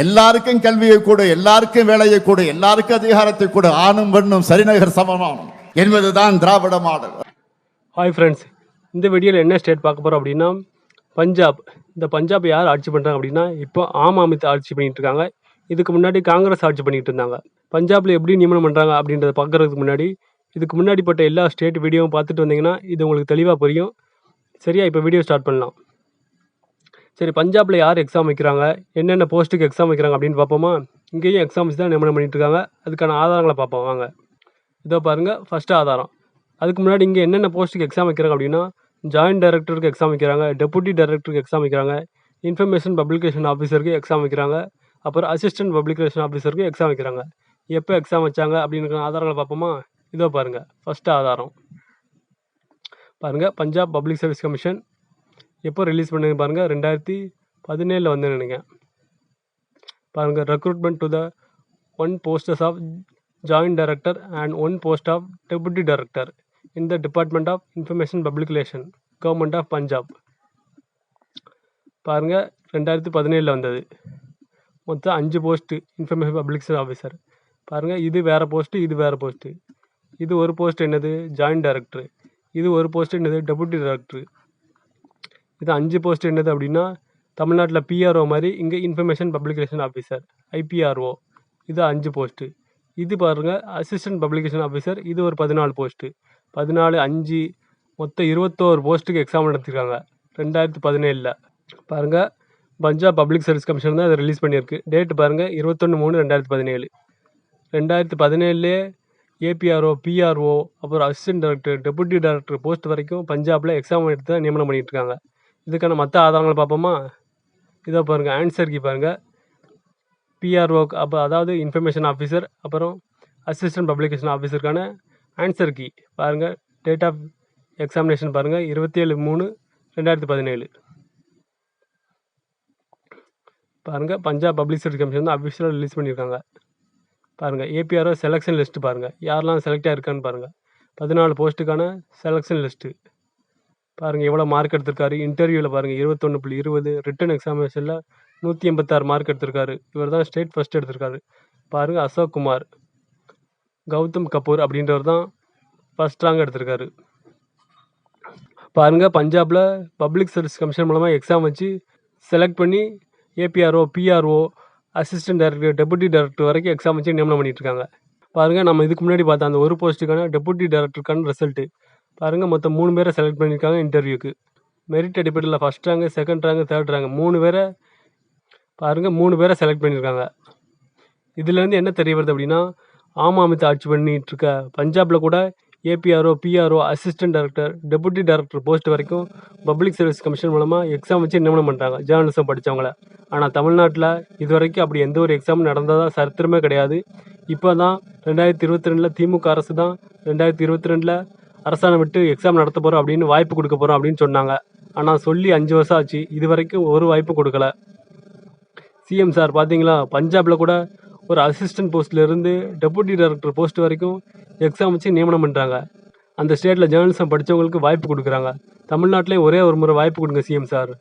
எல்லாருக்கும் கல்வியை கொடு எல்லாருக்கும் வேலையை கொடு எல்லாருக்கும் அதிகாரத்தை கொடு. ஆணும் பெண்ணும் சரிநகர் சமமானம் என்பதுதான் திராவிட மாடல். ஹாய் ஃப்ரெண்ட்ஸ் இந்த வீடியோவில் என்ன ஸ்டேட் பார்க்க போகிறோம் அப்படின்னா பஞ்சாப். இந்த பஞ்சாப் யார் ஆட்சி பண்ணுறாங்க அப்படின்னா இப்போ ஆம் ஆமித் ஆட்சி பண்ணிட்டு இருக்காங்க. இதுக்கு முன்னாடி காங்கிரஸ் ஆட்சி பண்ணிட்டு இருந்தாங்க. பஞ்சாபில் எப்படி நியமனம் பண்ணுறாங்க அப்படின்றத பார்க்கறதுக்கு முன்னாடி இதுக்கு முன்னாடி பட்ட எல்லா ஸ்டேட் வீடியோவும் பார்த்துட்டு வந்தீங்கன்னா இது உங்களுக்கு தெளிவாக புரியும். சரியா இப்போ வீடியோ ஸ்டார்ட் பண்ணலாம். சரி பஞ்சாபில் யார் எக்ஸாம் வைக்கிறாங்க? என்னென்ன போஸ்ட்டுக்கு எக்ஸாம் வைக்கிறாங்க அப்படின்னு பார்ப்போமா? இங்கேயும் எக்ஸாம்ஸ் தான் நியமனம் பண்ணிட்டு இருக்காங்க அதுக்கான ஆதாரங்களை பார்ப்போம். வாங்க. இதோ பாருங்கள் ஃபஸ்ட்டு ஆதாரம். அதுக்கு முன்னாடி இங்கே என்னென்ன போஸ்ட்டுக்கு எக்ஸாம் வைக்கிறாங்க அப்படின்னா ஜாயின்ட் டைரக்டருக்கு எக்ஸாம் வைக்கிறாங்க டெபுட்டி டைரக்டருக்கு எக்ஸாம் வைக்கிறாங்க இன்ஃபர்மேஷன் பப்ளிகேஷன் ஆஃபீஸருக்கு எக்ஸாம் வைக்கிறாங்க அப்புறம் அசிஸ்டன்ட் பப்ளிகேஷன் ஆஃபீஸருக்கு எக்ஸாம் வைக்கிறாங்க. எப்போ எக்ஸாம் வச்சாங்க அப்படின்னு ஆதாரங்களை பார்ப்போமா? இதோ பாருங்கள் ஃபஸ்ட்டு ஆதாரம். பாருங்கள் பஞ்சாப் பப்ளிக் சர்வீஸ் கமிஷன் எப்போ ரிலீஸ் பண்ணுங்க பாருங்கள் ரெண்டாயிரத்தி பதினேழில் வந்து நினைக்கிறேன். பாருங்கள் recruitment to the one posters of joint director and one post of deputy director in the department of information public relation government of Punjab பாருங்கள் ரெண்டாயிரத்தி பதினேழில் வந்தது. மொத்தம் அஞ்சு போஸ்ட்டு இன்ஃபர்மேஷன் பப்ளிக் ஆஃபீஸர் பாருங்கள் இது வேறு போஸ்ட்டு இது வேறு போஸ்ட்டு இது ஒரு போஸ்ட் என்னது? ஜாயின்ட் டைரக்டர் இது ஒரு போஸ்ட் என்னது? டெபுட்டி டைரக்டர் இது அஞ்சு போஸ்ட் என்னது அப்படின்னா தமிழ்நாட்டில் பிஆர்ஓ மாதிரி இங்கே இன்ஃபர்மேஷன் பப்ளிகேஷன் ஆஃபீஸர் ஐபிஆர்ஓ இது அஞ்சு போஸ்ட்டு இது பாருங்கள் அசிஸ்டன்ட் பப்ளிகேஷன் ஆஃபீஸர் இது ஒரு பதினாலு போஸ்ட்டு பதினாலு அஞ்சு மொத்தம் இருபத்தோரு போஸ்ட்டுக்கு எக்ஸாம் நடத்திருக்காங்க. ரெண்டாயிரத்தி பதினேழில். பாருங்கள் பஞ்சாப் பப்ளிக் சர்வீஸ் கமிஷன் தான் இதை ரிலீஸ் பண்ணியிருக்கு. டேட் பாருங்கள் இருபத்தொன்று மூணு ரெண்டாயிரத்தி பதினேழு. ரெண்டாயிரத்தி பதினேழுலே ஏபிஆர்ஓ பிஆர்ஓ அப்புறம் assistant director deputy director post வரைக்கும் பஞ்சாபில் எக்ஸாம் எடுத்து தான் நியமனம் பண்ணிகிட்ருக்காங்க இருக்காங்க. இதுக்கான மற்ற ஆதாரங்கள் பார்ப்போமா? இதோ பாருங்கள் ஆன்சர் கீ பாருங்கள் பிஆர்ஓ அப்போ அதாவது இன்ஃபர்மேஷன் ஆஃபீஸர் அப்புறம் அசிஸ்டன்ட் பப்ளிகேஷன் ஆஃபீஸருக்கான ஆன்சர் கீ. பாருங்கள் டேட் ஆஃப் எக்ஸாமினேஷன் பாருங்கள் இருபத்தி ஏழு மூணு ரெண்டாயிரத்தி பதினேழு. பாருங்கள் பஞ்சாப் பப்ளிக் சர்வீஸ் கமிஷன் வந்து அஃபிஷியலாக ரிலீஸ் பண்ணியிருக்காங்க. பாருங்கள் ஏபிஆர்ஓ செலெக்ஷன் லிஸ்ட்டு பாருங்கள் யாரெல்லாம் செலக்ட் இருக்கான்னு பாருங்கள் பதினாலு போஸ்ட்டுக்கான செலெக்ஷன் லிஸ்ட்டு பாருங்கள் எவ்வளோ மார்க் எடுத்திருக்காரு. இன்டர்வியூவில் பாருங்கள் இருபத்தொன்று புள்ளி இருபது ரிட்டன் எக்ஸாமினேஷனில் நூற்றி எண்பத்தாறு மார்க் எடுத்திருக்காரு. இவர் தான் ஸ்டேட் ஃபஸ்ட் எடுத்திருக்காரு. பாருங்கள் அசோக் குமார் கௌதம் கபூர் அப்படின்றவர் தான் ஃபஸ்ட் ரேங்க் எடுத்திருக்காரு. பாருங்கள் பஞ்சாபில் பப்ளிக் சர்வீஸ் கமிஷன் மூலமாக எக்ஸாம் வச்சு செலக்ட் பண்ணி APRO PRO assistant director deputy director வரைக்கும் எக்ஸாம் வச்சு நியமனம் பண்ணிட்டு இருக்காங்க. பாருங்கள் நம்ம இதுக்கு முன்னாடி பார்த்தோம் அந்த ஒரு போஸ்ட்டுக்கான டெபுட்டி டைரக்டருக்கான ரிசல்ட்டு பாருங்கள் மொத்தம் மூணு பேரை செலக்ட் பண்ணியிருக்காங்க இன்டர்வியூக்கு மெரிட் அடிப்படையில் first rank second rank third rank மூணு பேரை பாருங்கள் மூணு பேரை செலக்ட் பண்ணியிருக்காங்க. இதுலேருந்து என்ன தெரிய வருது அப்படின்னா ஆம் ஆமித் ஆட்சி பண்ணிகிட்ருக்க இருக்க பஞ்சாபில் கூட APRO PRO assistant director deputy director post வரைக்கும் பப்ளிக் சர்வீஸ் கமிஷன் மூலமாக எக்ஸாம் வச்சு நியமனம் பண்ணுறாங்க ஜேர்னலிசம் படித்தவங்கள ஆனால் தமிழ்நாட்டில் இது வரைக்கும் அப்படி எந்த ஒரு எக்ஸாம் நடந்ததாக சரித்திரமே கிடையாது. இப்போ தான் ரெண்டாயிரத்தி இருபத்தி ரெண்டில் திமுக அரசு தான் ரெண்டாயிரத்தி இருபத்தி ரெண்டில் அரசாணை விட்டு எக்ஸாம் நடத்த போகிறோம் அப்படின்னு வாய்ப்பு கொடுக்க போகிறோம் அப்படின்னு சொன்னாங்க. ஆனால் சொல்லி அஞ்சு வருஷம் ஆச்சு. இது வரைக்கும் ஒரு வாய்ப்பு கொடுக்கல. சிஎம் சார் பார்த்தீங்களா பஞ்சாபில் கூட ஒரு அசிஸ்டன்ட் போஸ்ட்லேருந்து டெபுட்டி டைரக்டர் போஸ்ட் வரைக்கும் எக்ஸாம் வச்சு நியமனம் பண்ணுறாங்க அந்த ஸ்டேட்டில் ஜேர்னலிசம் படித்தவங்களுக்கு வாய்ப்பு கொடுக்குறாங்க. தமிழ்நாட்டிலே ஒரே ஒரு முறை வாய்ப்பு கொடுங்க சிஎம் சார்